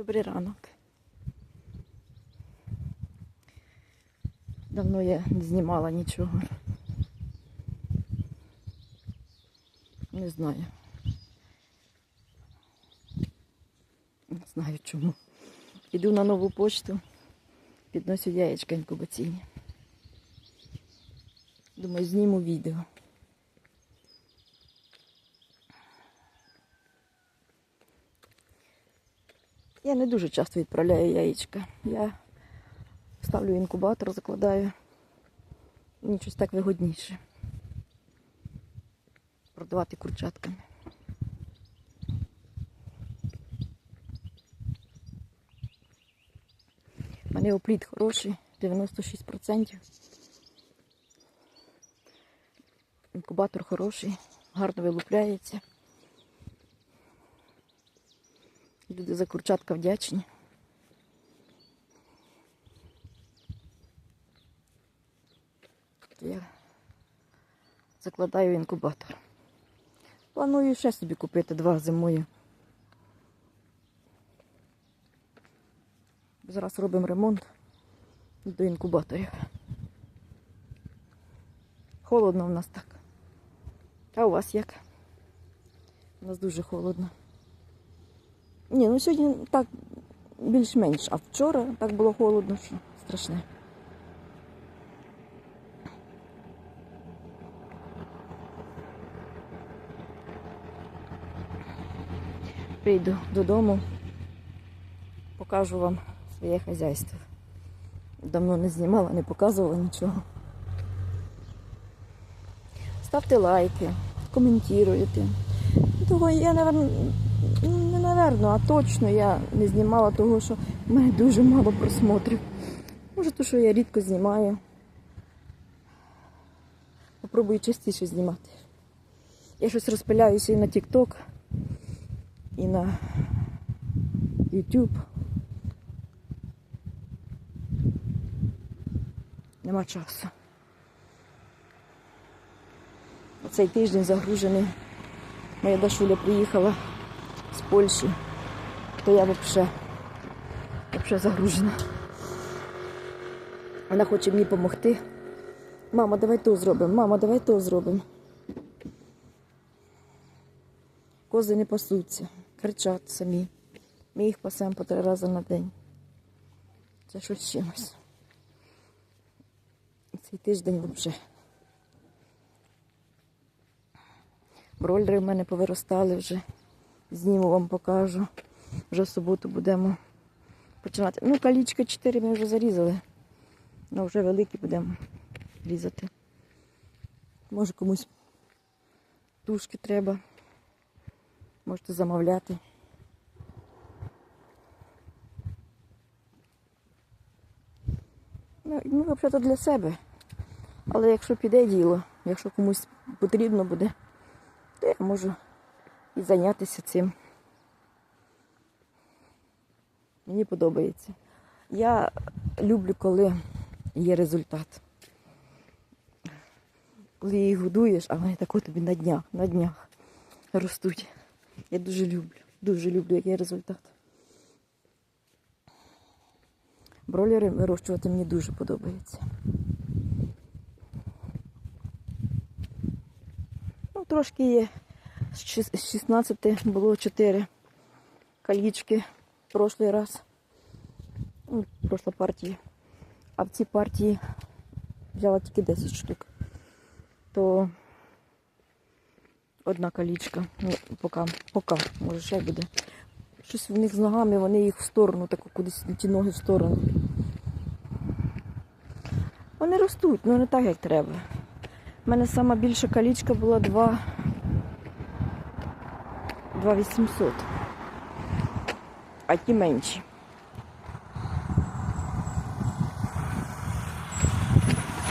Добрий ранок. Давно я не знімала нічого. Не знаю. Не знаю чому. Іду на нову почту, підносю яєчка інкубаційні. Думаю, зніму відео. Я не дуже часто відправляю яєчка. Я ставлю інкубатор, закладаю. Мені щось так вигодніше. Продавати курчатками. У мене опліт хороший, 96%. Інкубатор хороший, гарно вилупляється. Люди за курчатка вдячні. Я закладаю інкубатор. Планую ще собі купити два зимою. Зараз робимо ремонт до інкубаторів. Холодно в нас так. А у вас як? У нас дуже холодно. Ні, ну сьогодні так більш-менш, а вчора так було холодно, що страшне. Прийду додому, покажу вам своє хазяйство. Давно не знімала, не показувала нічого. Ставте лайки, коментуйте. Того я, не наверно, а точно я не знімала того, що в мене дуже мало просмотрів. Може, то, що я рідко знімаю. Попробую частіше знімати. Я щось розпиляюся і на TikTok, і на YouTube. Нема часу. Оцей тиждень загружений. Моя Дашуля приїхала з Польщі, то я взагалі, взагалі загружена. Вона хоче мені допомогти. Мама, давай то зробимо, мама, давай то зробимо. Кози не пасуться, кричать самі. Ми їх пасемо по три рази на день. Це щось чимось. Цей тиждень взагалі. Бройлери в мене повиростали вже. Зніму вам покажу. Вже в суботу будемо починати. Ну, калічка 4 ми вже зарізали. Ну, вже великі будемо різати. Може комусь тушки треба. Можете замовляти. Ну, ну взагалі-то для себе. Але якщо піде діло, якщо комусь потрібно буде, то я можу і зайнятися цим. Мені подобається. Я люблю, коли є результат. Коли їх годуєш, а вони тако тобі на днях, на днях ростуть. Я дуже люблю, дуже люблю, який результат. Бролери вирощувати мені дуже подобається. Ну, трошки є. З 16 було 4 калічки в прошлий раз. Ну, пройшла партія. А в цій партії взяла тільки 10 штук. То одна калічка. Ну, поки, поки, може ще буде. Щось в них з ногами, вони їх в сторону, так кудись ті ноги в сторону. Вони ростуть, ну не так, як треба. У мене сама більша калічка була 2 2800. А ті менші.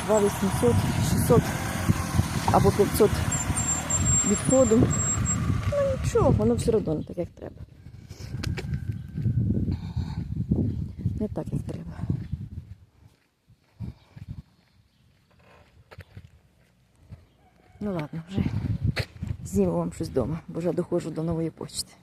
Два 800, 600 або 500 відходу. Ну нічого, воно все одно не так, як треба. Не так, як треба. Ну ладно, вже зніму вам щось вдома, бо вже доходжу до нової почти.